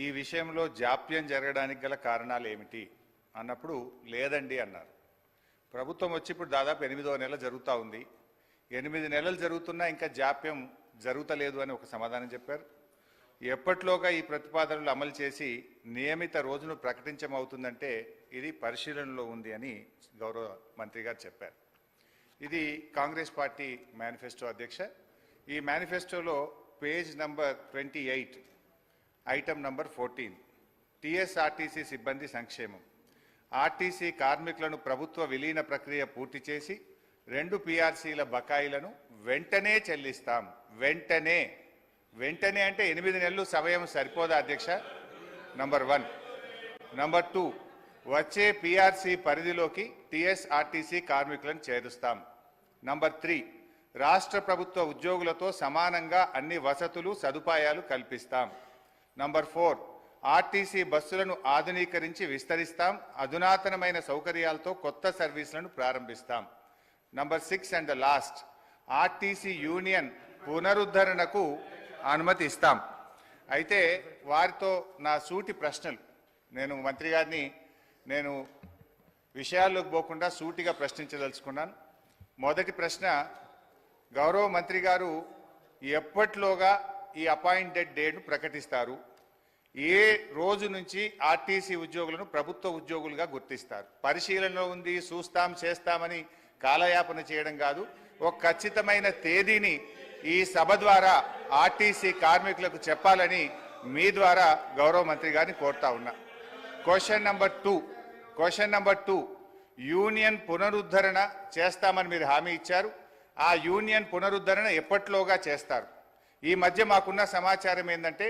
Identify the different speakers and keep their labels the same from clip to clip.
Speaker 1: ఈ విషయంలో జాప్యం జరగడానికి గల కారణాలు ఏమిటి? అన్నప్పుడు లేదండి అన్నారు. ప్రభుత్వం వచ్చి ఇప్పుడు దాదాపు ఎనిమిదవ నెల జరుగుతూ ఉంది. ఎనిమిది నెలలు జరుగుతున్నా ఇంకా జాప్యం జరుగుతలేదు అని ఒక సమాధానం చెప్పారు. ఎప్పట్లోగా ఈ ప్రతిపాదనలు అమలు చేసి నియమిత రోజును ప్రకటించమవుతుందంటే ఇది పరిశీలనలో ఉంది అని గౌరవ మంత్రి గారు చెప్పారు. ఇది కాంగ్రెస్ పార్టీ మేనిఫెస్టో అధ్యక్ష. ఈ మేనిఫెస్టోలో page number twenty eight item number fourteen TSRTC సిబ్బంది సంక్షేమం. ఆర్టీసీ కార్మికులను ప్రభుత్వ విలీన ప్రక్రియ పూర్తి చేసి రెండు పీఆర్సీల బకాయిలను వెంటనే చెల్లిస్తాం. వెంటనే. వెంటనే అంటే ఎనిమిది నెలలు సమయం సరిపోదా అధ్యక్ష? నంబర్ వన్ నంబర్ టూ వచ్చే పీఆర్సీ పరిధిలోకి టీఎస్ఆర్టీసీ కార్మికులను చేరుస్తాం. నంబర్ త్రీ రాష్ట్ర ప్రభుత్వ ఉద్యోగులతో సమానంగా అన్ని వసతులు సదుపాయాలు కల్పిస్తాం. నంబర్ ఫోర్ ఆర్టీసీ బస్సులను ఆధునీకరించి విస్తరిస్తాం. అధునాతనమైన సౌకర్యాలతో కొత్త సర్వీసులను ప్రారంభిస్తాం. Number six and last RTC union పునరుద్ధరణకు అనుమతి ఇస్తాం అయితే వారితో నా సూటి ప్రశ్నలు. నేను మంత్రి గారిని నేను విషయాల్లోకి పోకుండా సూటిగా ప్రశ్నించదలుచుకున్నాను. మొదటి ప్రశ్న గౌరవ మంత్రి గారు ఎప్పట్లోగా ఈ అపాయింటెడ్ డేట్ను ప్రకటిస్తారు. ఏ రోజు నుంచి ఆర్టీసీ ఉద్యోగులను ప్రభుత్వ ఉద్యోగులుగా గుర్తిస్తారు. పరిశీలనలో ఉంది చూస్తాం చేస్తామని కాలయాపన చేయడం కాదు. ఒక ఖచ్చితమైన తేదీని ఈ సభ ద్వారా ఆర్టీసీ కార్మికులకు చెప్పాలని మీ ద్వారా గౌరవ మంత్రి గారిని కోరుతా ఉన్నా. Question number two question number two union పునరుద్ధరణ చేస్తామని మీరు హామీ ఇచ్చారు. ఆ యూనియన్ పునరుద్ధరణ ఎప్పట్లోగా చేస్తారు? ఈ మధ్య మాకున్న సమాచారం ఏంటంటే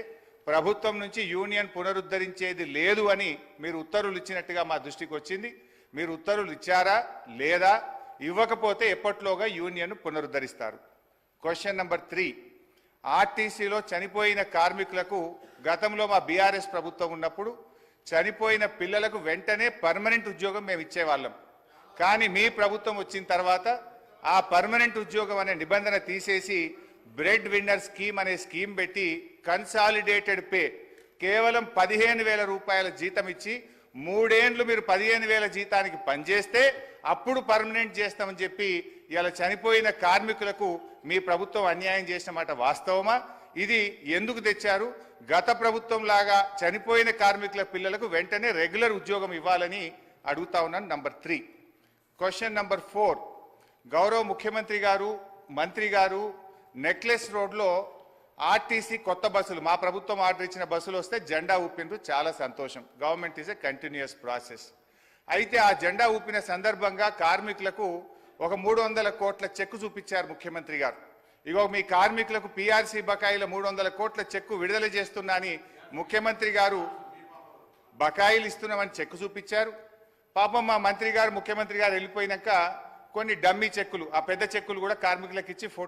Speaker 1: ప్రభుత్వం నుంచి యూనియన్ పునరుద్ధరించేది లేదు అని మీరు ఉత్తర్వులు ఇచ్చినట్టుగా మా దృష్టికి వచ్చింది. మీరు ఉత్తర్వులు ఇచ్చారా? లేదా? ఇవ్వకపోతే ఎప్పట్లోగా యూనియన్ పునరుద్ధరిస్తారు? క్వశ్చన్ నెంబర్ త్రీ ఆర్టీసీలో చనిపోయిన కార్మికులకు గతంలో మా బీఆర్ఎస్ ప్రభుత్వం ఉన్నప్పుడు చనిపోయిన పిల్లలకు వెంటనే పర్మనెంట్ ఉద్యోగం మేము ఇచ్చేవాళ్ళం. కానీ మీ ప్రభుత్వం వచ్చిన తర్వాత ఆ పర్మనెంట్ ఉద్యోగం అనే నిబంధన తీసేసి బ్రెడ్ విన్నర్ స్కీమ్ అనే స్కీమ్ పెట్టి కన్సాలిడేటెడ్ పే కేవలం పదిహేను వేల రూపాయల జీతం ఇచ్చి మూడేండ్లు మీరు పదిహేను వేల జీతానికి పనిచేస్తే అప్పుడు పర్మనెంట్ చేస్తామని చెప్పి ఇలా చనిపోయిన కార్మికులకు మీ ప్రభుత్వం అన్యాయం చేసిన మాట వాస్తవమా? ఇది ఎందుకు తెచ్చారు? గత ప్రభుత్వం లాగా చనిపోయిన కార్మికుల పిల్లలకు వెంటనే రెగ్యులర్ ఉద్యోగం ఇవ్వాలని అడుగుతా ఉన్నాను. Number three. Question number four. గౌరవ ముఖ్యమంత్రి గారు మంత్రి గారు నెక్లెస్ రోడ్లో ఆర్టీసీ కొత్త బస్సులు మా ప్రభుత్వం ఆర్డర్ ఇచ్చిన బస్సులు వస్తే జెండా ఊపిండ్రు చాలా సంతోషం. Government is a continuous process అయితే ఆ జెండా ఊపిన సందర్భంగా కార్మికులకు ఒక మూడు వందల కోట్ల చెక్కు చూపించారు ముఖ్యమంత్రి గారు. ఇగో మీ కార్మికులకు పీఆర్సీ బకాయిల మూడు వందల కోట్ల చెక్కు విడుదల చేస్తున్నా అని ముఖ్యమంత్రి గారు బకాయిలు ఇస్తున్నామని చెక్కు చూపించారు. పాపం మా మంత్రి గారు ముఖ్యమంత్రి గారు వెళ్ళిపోయినాక కొన్ని డమ్మీ చెక్కులు ఆ పెద్ద చెక్కులు కూడా కార్మికులకు ఇచ్చి